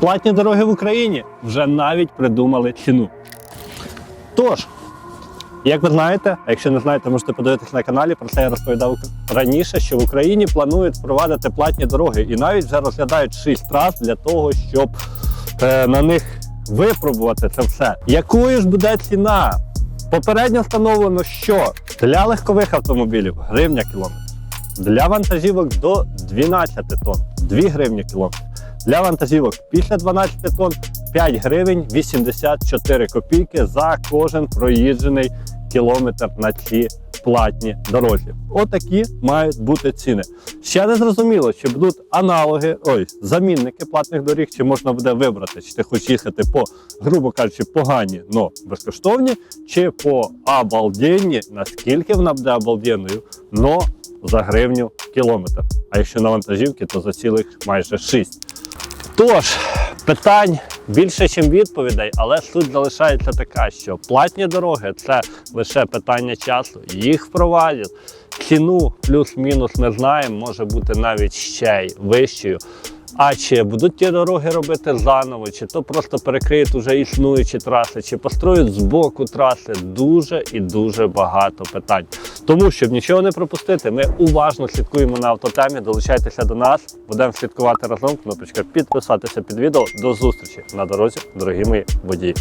платні дороги в Україні вже навіть придумали ціну. Тож, як ви знаєте, а якщо не знаєте, можете подивитися на каналі. Про це я розповідав раніше, що в Україні планують впровадити платні дороги і навіть вже розглядають шість трас для того, щоб е, на них випробувати це все. Якою ж буде ціна? Попередньо встановлено, що для легкових автомобілів гривня кілометр, для вантажівок до 12 тонн 2 гривні кілометр. Для вантажівок після 12 тонн 5 гривень 84 копійки за кожен проїжджений кілометр на цій платні дорозі. Отакі мають бути ціни. Ще не зрозуміло, чи будуть аналоги, ой, замінники платних доріг, чи можна буде вибрати, чи ти хочеш їхати по, грубо кажучи, погані, но безкоштовні, чи по обалденні, наскільки вона буде обалденною, но за гривню кілометр. А якщо на вантажівки, то за цілих майже 6. Тож, питань більше, ніж відповідей, але суть залишається така, що платні дороги це лише питання часу. Їх впровадять. Ціну плюс-мінус не знаємо, може бути навіть ще й вищою. А чи будуть ті дороги робити заново, чи то просто перекриють вже існуючі траси, чи построють з боку траси дуже і дуже багато питань. Тому, щоб нічого не пропустити, ми уважно слідкуємо на автотемі. Долучайтеся до нас, будемо слідкувати разом. Кнопочка підписатися під відео. До зустрічі на дорозі, дорогі мої водії.